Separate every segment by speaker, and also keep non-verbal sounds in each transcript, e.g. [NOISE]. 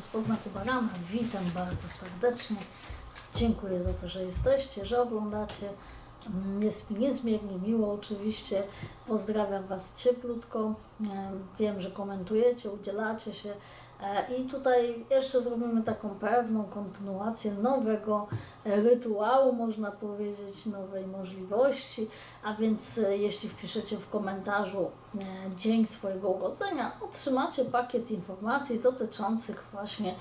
Speaker 1: osoby spod znaku barana. Witam bardzo serdecznie. Dziękuję za to, że jesteście, że oglądacie. Jest mi niezmiernie miło oczywiście. Pozdrawiam Was cieplutko. Wiem, że komentujecie, udzielacie się. E, I tutaj jeszcze zrobimy taką pewną kontynuację nowego e, rytuału, można powiedzieć, nowej możliwości. A więc e, jeśli wpiszecie w komentarzu dzień swojego urodzenia, otrzymacie pakiet informacji dotyczących właśnie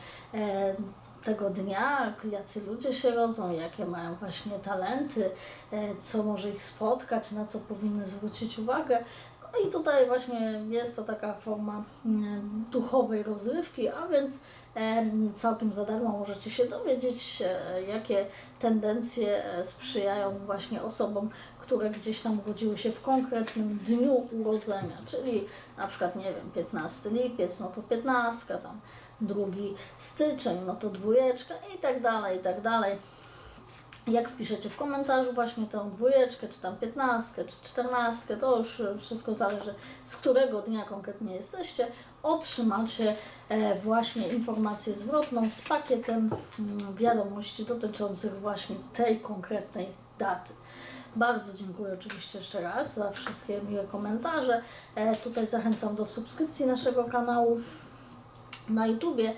Speaker 1: tego dnia, jacy ludzie się rodzą, jakie mają właśnie talenty, co może ich spotkać, na co powinny zwrócić uwagę. No i tutaj właśnie jest to taka forma duchowej rozrywki, a więc em, całkiem za darmo możecie się dowiedzieć, e, jakie tendencje e, sprzyjają właśnie osobom, które gdzieś tam urodziły się w konkretnym dniu urodzenia, czyli na przykład, nie wiem, 15 lipiec, no to 15, tam 2 styczeń, no to dwójeczka i tak dalej, i tak dalej. Jak wpiszecie w komentarzu właśnie tę dwójeczkę, czy tam piętnastkę, czy czternastkę, to już e, wszystko zależy z którego dnia konkretnie jesteście, otrzymacie e, właśnie informację zwrotną z pakietem mm, wiadomości dotyczących właśnie tej konkretnej daty. Bardzo dziękuję oczywiście jeszcze raz za wszystkie miłe komentarze. E, Tutaj zachęcam do subskrypcji naszego kanału na YouTubie.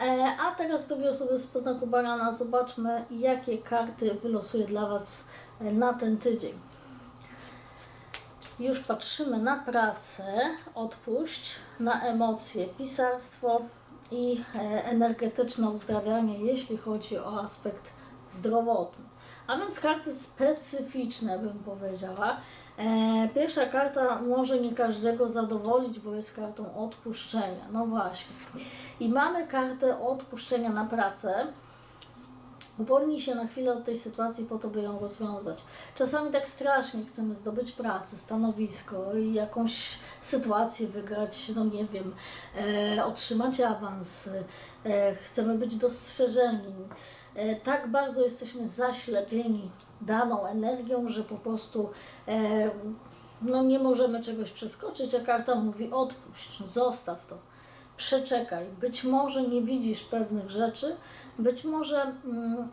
Speaker 1: E, A teraz, drogie osoby z poznaku barana, zobaczmy, jakie karty wylosuję dla Was e, na ten tydzień. Już patrzymy na pracę, odpuść, na emocje, pisarstwo i e, energetyczne uzdrawianie, jeśli chodzi o aspekt zdrowotny. A więc karty specyficzne, bym powiedziała. E, pierwsza karta może nie każdego zadowolić, bo jest kartą odpuszczenia. No właśnie. I mamy kartę odpuszczenia na pracę. Uwolnij się na chwilę od tej sytuacji po to, by ją rozwiązać. Czasami tak strasznie chcemy zdobyć pracę, stanowisko i jakąś sytuację wygrać, no nie wiem, e, otrzymać awans, e, chcemy być dostrzeżeni. E, tak bardzo jesteśmy zaślepieni daną energią, że po prostu e, no nie możemy czegoś przeskoczyć, a karta mówi odpuść, zostaw to przeczekaj. Być może nie widzisz pewnych rzeczy, być może mm,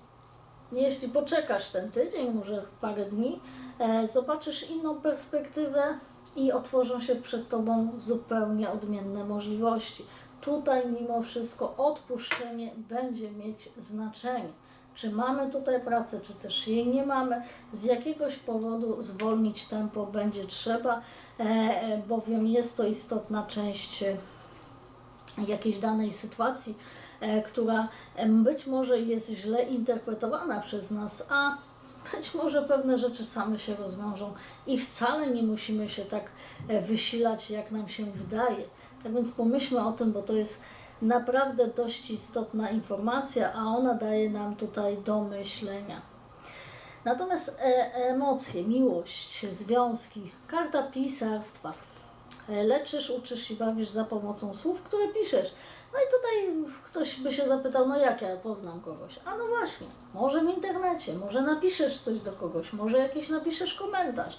Speaker 1: jeśli poczekasz ten tydzień, może parę dni, e, zobaczysz inną perspektywę i otworzą się przed Tobą zupełnie odmienne możliwości. Tutaj mimo wszystko odpuszczenie będzie mieć znaczenie. Czy mamy tutaj pracę, czy też jej nie mamy, z jakiegoś powodu zwolnić tempo będzie trzeba, e, e, bowiem jest to istotna część e, jakiejś danej sytuacji, która być może jest źle interpretowana przez nas, a być może pewne rzeczy same się rozwiążą i wcale nie musimy się tak wysilać, jak nam się wydaje. Tak więc pomyślmy o tym, bo to jest naprawdę dość istotna informacja, a ona daje nam tutaj do myślenia. Natomiast e, emocje, miłość, związki, karta pisarstwa. E, Leczysz, uczysz i bawisz za pomocą słów, które piszesz. No i tutaj ktoś by się zapytał, no jak ja poznam kogoś? A no właśnie, może w internecie, może napiszesz coś do kogoś, może jakiś napiszesz komentarz,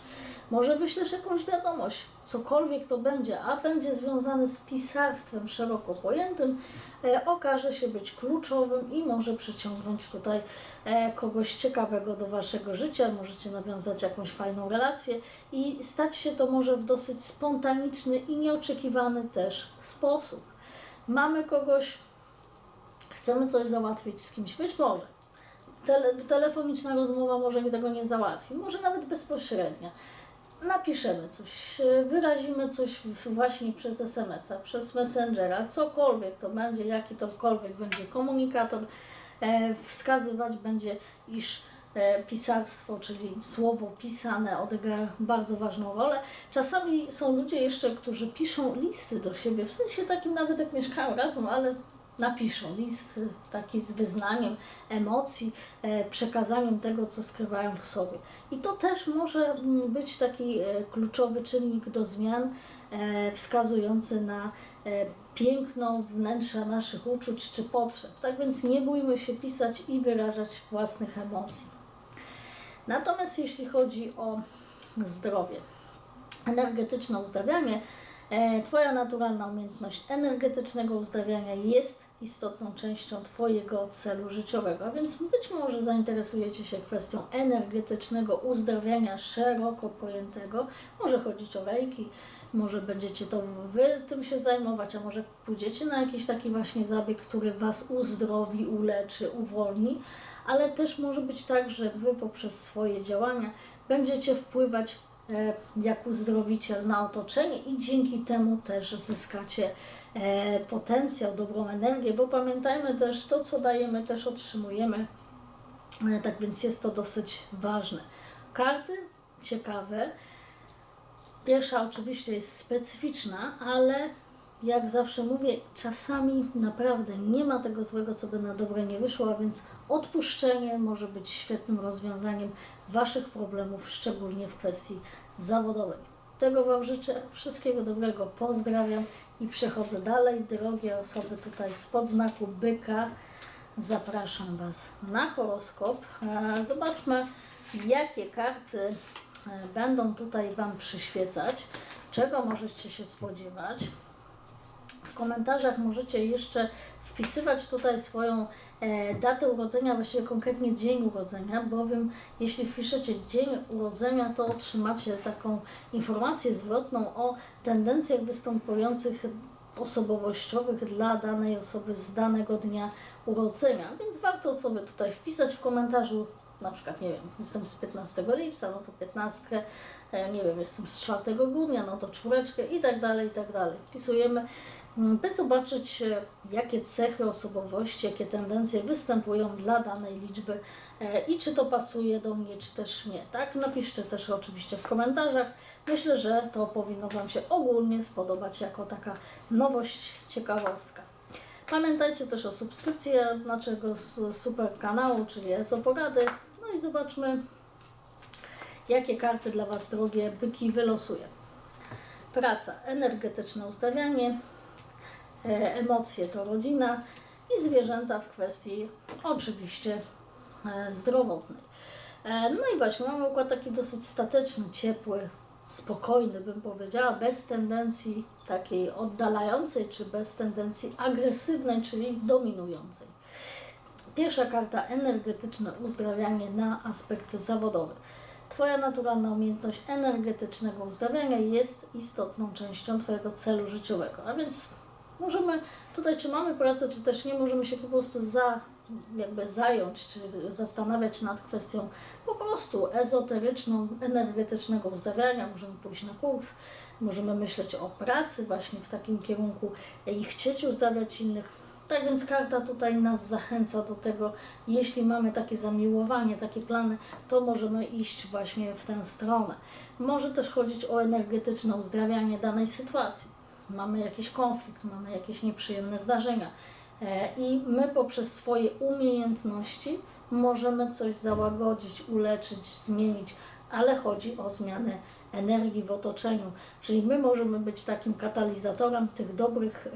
Speaker 1: może wyślesz jakąś wiadomość, cokolwiek to będzie, a będzie związane z pisarstwem szeroko pojętym, e, okaże się być kluczowym i może przyciągnąć tutaj e, kogoś ciekawego do Waszego życia, możecie nawiązać jakąś fajną relację i stać się to może w dosyć spontaniczny i nieoczekiwany też sposób. Mamy kogoś, chcemy coś załatwić z kimś, być może. Tele, telefoniczna rozmowa może mi tego nie załatwi, może nawet bezpośrednia. Napiszemy coś, wyrazimy coś właśnie przez SMS-a, przez Messengera, cokolwiek to będzie, jaki tokolwiek będzie komunikator, e, wskazywać będzie, iż pisarstwo, czyli słowo pisane odegra bardzo ważną rolę. Czasami są ludzie jeszcze, którzy piszą listy do siebie, w sensie takim nawet jak mieszkają razem, ale napiszą list taki z wyznaniem emocji, e, przekazaniem tego, co skrywają w sobie. I to też może mm, być taki e, kluczowy czynnik do zmian, e, wskazujący na e, piękno wnętrza naszych uczuć czy potrzeb. Tak więc nie bójmy się pisać i wyrażać własnych emocji. Natomiast jeśli chodzi o zdrowie, energetyczne uzdrawianie, Twoja naturalna umiejętność energetycznego uzdrawiania jest istotną częścią Twojego celu życiowego, więc być może zainteresujecie się kwestią energetycznego uzdrawiania szeroko pojętego. Może chodzić o lejki, może będziecie to Wy tym się zajmować, a może pójdziecie na jakiś taki właśnie zabieg, który Was uzdrowi, uleczy, uwolni, ale też może być tak, że Wy poprzez swoje działania będziecie wpływać e, jak uzdrowiciel na otoczenie i dzięki temu też zyskacie e, potencjał, dobrą energię, bo pamiętajmy też, to co dajemy też otrzymujemy, E, tak więc jest to dosyć ważne. Karty ciekawe. Pierwsza oczywiście jest specyficzna, ale jak zawsze mówię, czasami naprawdę nie ma tego złego, co by na dobre nie wyszło, a więc odpuszczenie może być świetnym rozwiązaniem Waszych problemów, szczególnie w kwestii zawodowej. Tego Wam życzę, wszystkiego dobrego, pozdrawiam i przechodzę dalej. Drogie osoby tutaj spod znaku byka, zapraszam Was na horoskop. Zobaczmy, jakie karty e, będą tutaj Wam przyświecać, czego możecie się spodziewać. W komentarzach możecie jeszcze wpisywać tutaj swoją e, datę urodzenia, właściwie konkretnie dzień urodzenia, bowiem jeśli wpiszecie dzień urodzenia, to otrzymacie taką informację zwrotną o tendencjach występujących osobowościowych dla danej osoby z danego dnia urodzenia. Więc warto sobie tutaj wpisać w komentarzu, na przykład, nie wiem, jestem z 15 lipca, no to 15, e, nie wiem, jestem z 4 grudnia, no to czwóreczkę i tak dalej, i tak dalej. Wpisujemy, by zobaczyć, e, jakie cechy osobowości, jakie tendencje występują dla danej liczby e, i czy to pasuje do mnie, czy też nie. Tak, napiszcie też oczywiście w komentarzach. Myślę, że to powinno Wam się ogólnie spodobać jako taka nowość, ciekawostka. Pamiętajcie też o subskrypcji naszego super kanału, czyli ESO. No i zobaczmy, jakie karty dla Was, drogie byki, wylosuję. Praca, energetyczne ustawianie, emocje to rodzina i zwierzęta w kwestii oczywiście e, zdrowotnej. E, No i właśnie, mamy układ taki dosyć statyczny, ciepły, spokojny bym powiedziała, bez tendencji takiej oddalającej, czy bez tendencji agresywnej, czyli dominującej. Pierwsza karta energetyczne uzdrawianie na aspekty zawodowe. Twoja naturalna umiejętność energetycznego uzdrawiania jest istotną częścią Twojego celu życiowego. A więc możemy tutaj, czy mamy pracę, czy też nie, możemy się po prostu za, jakby zająć, czy zastanawiać nad kwestią po prostu ezoteryczną, energetycznego uzdrawiania. Możemy pójść na kurs, możemy myśleć o pracy właśnie w takim kierunku i chcieć uzdrawiać innych. Tak więc karta tutaj nas zachęca do tego, jeśli mamy takie zamiłowanie, takie plany, to możemy iść właśnie w tę stronę. Może też chodzić o energetyczne uzdrawianie danej sytuacji. Mamy jakiś konflikt, mamy jakieś nieprzyjemne zdarzenia e, i my poprzez swoje umiejętności możemy coś załagodzić, uleczyć, zmienić, ale chodzi o zmianę energii w otoczeniu. Czyli my możemy być takim katalizatorem tych dobrych, e,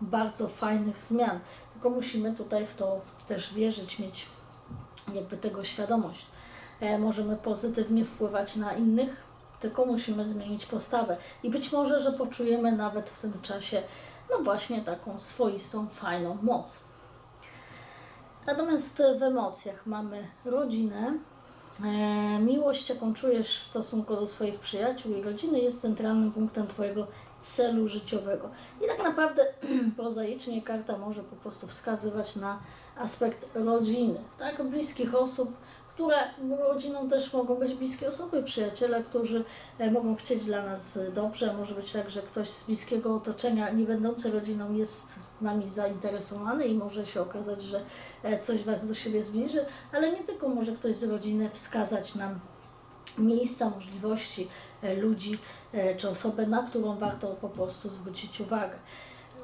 Speaker 1: bardzo fajnych zmian. Tylko musimy tutaj w to też wierzyć, mieć jakby tego świadomość. E, możemy pozytywnie wpływać na innych, tylko musimy zmienić postawę. I być może, że poczujemy nawet w tym czasie, no właśnie taką swoistą, fajną moc. Natomiast w emocjach mamy rodzinę. E, miłość, jaką czujesz w stosunku do swoich przyjaciół i rodziny, jest centralnym punktem Twojego celu życiowego. I tak naprawdę [CLEARS THROAT] prozaicznie karta może po prostu wskazywać na aspekt rodziny, tak? bliskich osób, które rodziną też mogą być bliskie osoby, przyjaciele, którzy e, mogą chcieć dla nas dobrze. Może być tak, że ktoś z bliskiego otoczenia, nie będący rodziną, jest nami zainteresowany i może się okazać, że e, coś Was do siebie zbliży, ale nie tylko może ktoś z rodziny wskazać nam miejsca, możliwości, e, ludzi czy osobę, na którą warto po prostu zwrócić uwagę.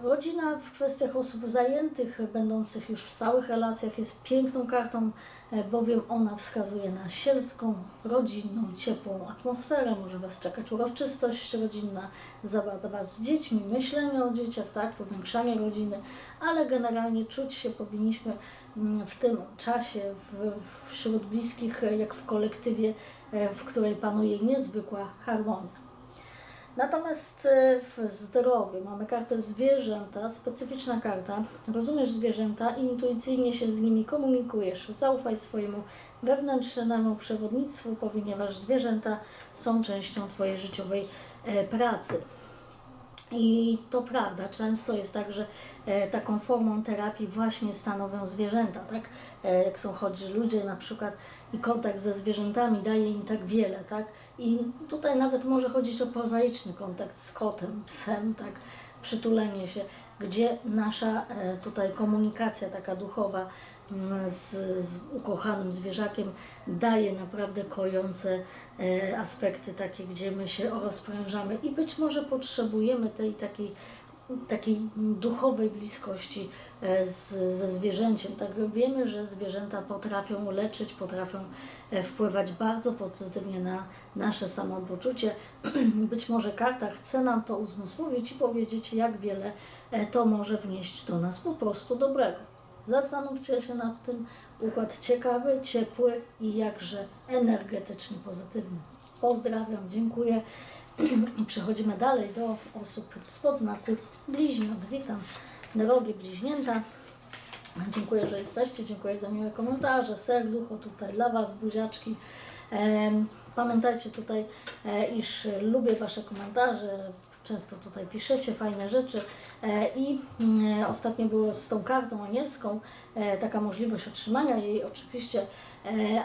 Speaker 1: Rodzina w kwestiach osób zajętych, będących już w stałych relacjach jest piękną kartą, e, bowiem ona wskazuje na sielską, rodzinną, ciepłą atmosferę. Może Was czekać uroczystość rodzinna, zabawa z dziećmi, myślenie o dzieciach, tak, powiększanie rodziny, ale generalnie czuć się powinniśmy mm, w tym czasie w, wśród bliskich, jak w kolektywie, e, w której panuje niezwykła harmonia. Natomiast e, w zdrowiu mamy kartę zwierzęta, specyficzna karta. Rozumiesz zwierzęta i intuicyjnie się z nimi komunikujesz. Zaufaj swojemu wewnętrznemu przewodnictwu, ponieważ zwierzęta są częścią Twojej życiowej e, pracy. I to prawda, często jest tak, że e, taką formą terapii właśnie stanowią zwierzęta, tak? E, jak są chorzy ludzie na przykład i kontakt ze zwierzętami daje im tak wiele, tak? I tutaj nawet może chodzić o prozaiczny kontakt z kotem, psem, tak? Przytulenie się, gdzie nasza e, tutaj komunikacja taka duchowa mm, z, z ukochanym zwierzakiem daje naprawdę kojące e, aspekty takie, gdzie my się rozprężamy i być może potrzebujemy tej takiej takiej duchowej bliskości e, z, ze zwierzęciem. Tak wiemy, że zwierzęta potrafią leczyć, potrafią e, wpływać bardzo pozytywnie na nasze samopoczucie. [CLEARS THROAT] Być może karta chce nam to uzmysłowić i powiedzieć, jak wiele e, to może wnieść do nas po prostu dobrego. Zastanówcie się nad tym. Układ ciekawy, ciepły i jakże energetycznie pozytywny. Pozdrawiam, dziękuję. Przechodzimy dalej do osób spod znaku bliźniąt. Witam, drogie bliźnięta. Dziękuję, że jesteście, dziękuję za miłe komentarze, serducho tutaj dla Was, buziaczki. Pamiętajcie tutaj, e, iż lubię Wasze komentarze, często tutaj piszecie fajne rzeczy e, i mm, ostatnio było z tą kartą anielską e, taka możliwość otrzymania jej oczywiście,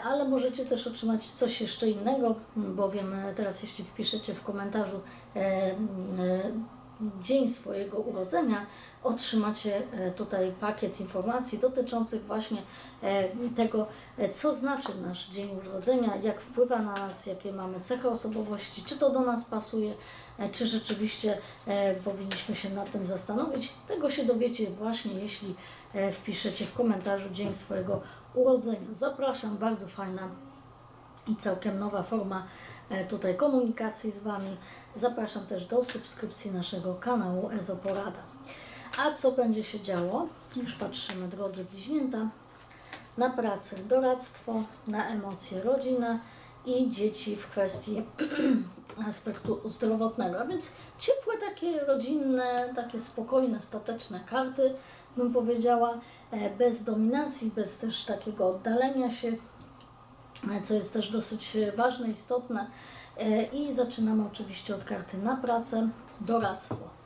Speaker 1: ale możecie też otrzymać coś jeszcze innego, bowiem e, teraz jeśli wpiszecie w komentarzu e, e, dzień swojego urodzenia, otrzymacie e, tutaj pakiet informacji dotyczących właśnie e, tego, e, co znaczy nasz dzień urodzenia, jak wpływa na nas, jakie mamy cechy osobowości, czy to do nas pasuje, e, czy rzeczywiście e, powinniśmy się nad tym zastanowić. Tego się dowiecie właśnie, jeśli e, wpiszecie w komentarzu dzień swojego urodzenia. Zapraszam, bardzo fajna i całkiem nowa forma e, tutaj komunikacji z Wami. Zapraszam też do subskrypcji naszego kanału Ezoporada. A co będzie się działo? Już patrzymy, drogie bliźnięta, na pracę, doradztwo, na emocje, rodzinę i dzieci w kwestii [CLEARS THROAT] aspektu zdrowotnego. A więc ciepłe, takie rodzinne, takie spokojne, stateczne karty, bym powiedziała, e, bez dominacji, bez też takiego oddalenia się co jest też dosyć ważne, istotne. E, I zaczynamy oczywiście od karty na pracę, doradztwo.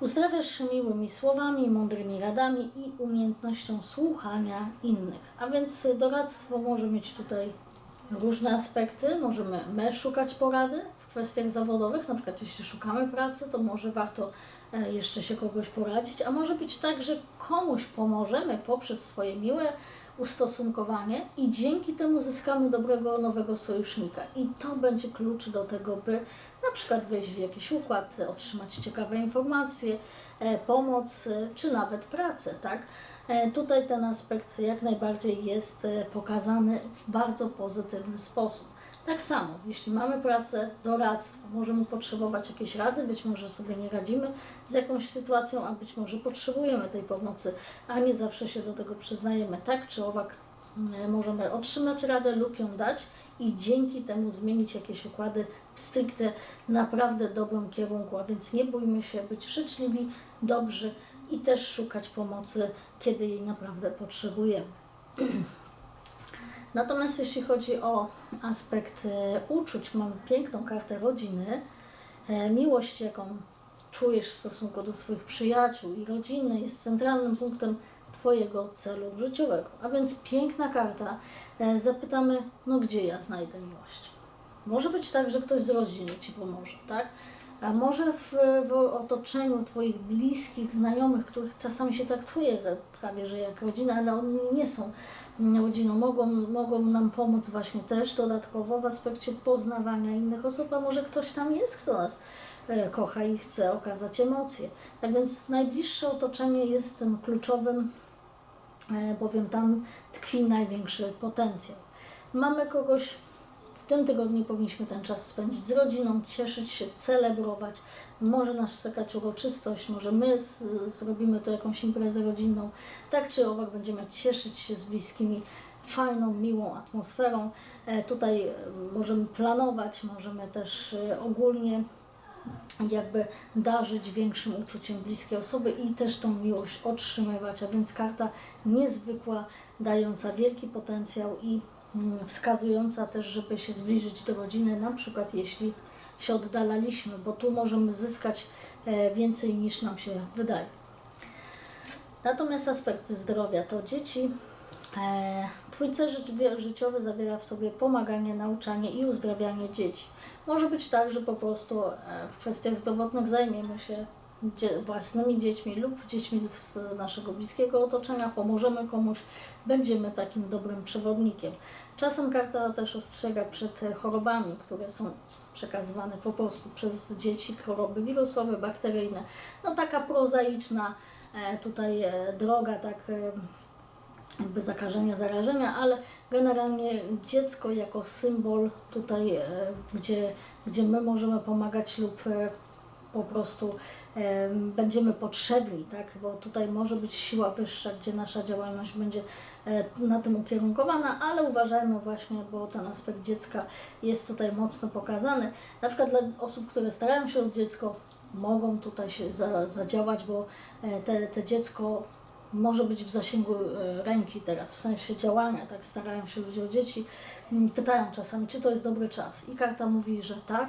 Speaker 1: Uzdrawiasz miłymi słowami, mądrymi radami i umiejętnością słuchania innych. A więc doradztwo może mieć tutaj różne aspekty. Możemy my szukać porady w kwestiach zawodowych, na przykład jeśli szukamy pracy, to może warto e, jeszcze się kogoś poradzić, a może być tak, że komuś pomożemy poprzez swoje miłe ustosunkowanie i dzięki temu zyskamy dobrego nowego sojusznika. I to będzie klucz do tego, by na przykład wejść w jakiś układ, otrzymać ciekawe informacje, e, pomoc, e, czy nawet pracę, tak? E, Tutaj ten aspekt jak najbardziej jest e, pokazany w bardzo pozytywny sposób. Tak samo, jeśli mamy pracę, doradztwo, możemy potrzebować jakiejś rady, być może sobie nie radzimy z jakąś sytuacją, a być może potrzebujemy tej pomocy, a nie zawsze się do tego przyznajemy. Tak czy owak mm, możemy otrzymać radę lub ją dać i dzięki temu zmienić jakieś układy w stricte naprawdę dobrym kierunku, a więc nie bójmy się być życzliwi, dobrzy i też szukać pomocy, kiedy jej naprawdę potrzebujemy. [CLEARS THROAT] Natomiast jeśli chodzi o aspekt e, uczuć, mam piękną kartę rodziny. E, Miłość, jaką czujesz w stosunku do swoich przyjaciół i rodziny, jest centralnym punktem Twojego celu życiowego. A więc piękna karta. E, Zapytamy, no gdzie ja znajdę miłość? Może być tak, że ktoś z rodziny Ci pomoże, tak? A może w, w otoczeniu Twoich bliskich, znajomych, których czasami się traktuje prawie, że jak rodzina, ale oni nie są rodziną, mogą, mogą nam pomóc właśnie też dodatkowo w aspekcie poznawania innych osób, a może ktoś tam jest, kto nas e, kocha i chce okazać emocje. Tak więc najbliższe otoczenie jest tym kluczowym, e, bowiem tam tkwi największy potencjał. Mamy kogoś w tym tygodniu powinniśmy ten czas spędzić z rodziną, cieszyć się, celebrować. Może nas czekać uroczystość, może my zrobimy to jakąś imprezę rodzinną. Tak czy owak będziemy cieszyć się z bliskimi fajną, miłą atmosferą. E, Tutaj e, możemy planować, możemy też e, ogólnie jakby darzyć większym uczuciem bliskie osoby i też tą miłość otrzymywać, a więc karta niezwykła, dająca wielki potencjał i wskazująca też, żeby się zbliżyć do rodziny, na przykład jeśli się oddalaliśmy, bo tu możemy zyskać e, więcej niż nam się wydaje. Natomiast aspekty zdrowia to dzieci. E, Twój cel życi- życiowy zawiera w sobie pomaganie, nauczanie i uzdrawianie dzieci. Może być tak, że po prostu e, w kwestiach zdrowotnych zajmiemy się własnymi dziećmi lub dziećmi z naszego bliskiego otoczenia, pomożemy komuś, będziemy takim dobrym przewodnikiem. Czasem karta też ostrzega przed chorobami, które są przekazywane po prostu przez dzieci, choroby wirusowe, bakteryjne. No taka prozaiczna e, tutaj e, droga, tak e, jakby zakażenia, zarażenia, ale generalnie dziecko jako symbol tutaj, gdzie, gdzie my możemy pomagać lub po prostu będziemy potrzebni, tak? bo tutaj może być siła wyższa, gdzie nasza działalność będzie e, na tym ukierunkowana, ale uważajmy właśnie, bo ten aspekt dziecka jest tutaj mocno pokazany. Na przykład dla osób, które starają się o dziecko, mogą tutaj się za, zadziałać, bo e, te, te dziecko może być w zasięgu e, ręki teraz, w sensie działania, tak starają się ludzie o dzieci, pytają czasami, czy to jest dobry czas. I karta mówi, że tak,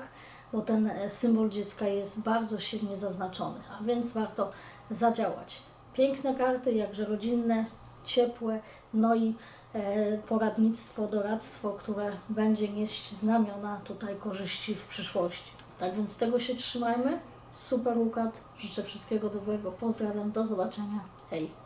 Speaker 1: bo ten e, symbol dziecka jest bardzo silnie zaznaczony, a więc warto zadziałać. Piękne karty, jakże rodzinne, ciepłe, no i e, poradnictwo, doradztwo, które będzie nieść znamiona tutaj korzyści w przyszłości. Tak więc tego się trzymajmy. Super układ. Życzę wszystkiego dobrego. Pozdrawiam. Do zobaczenia. Hej.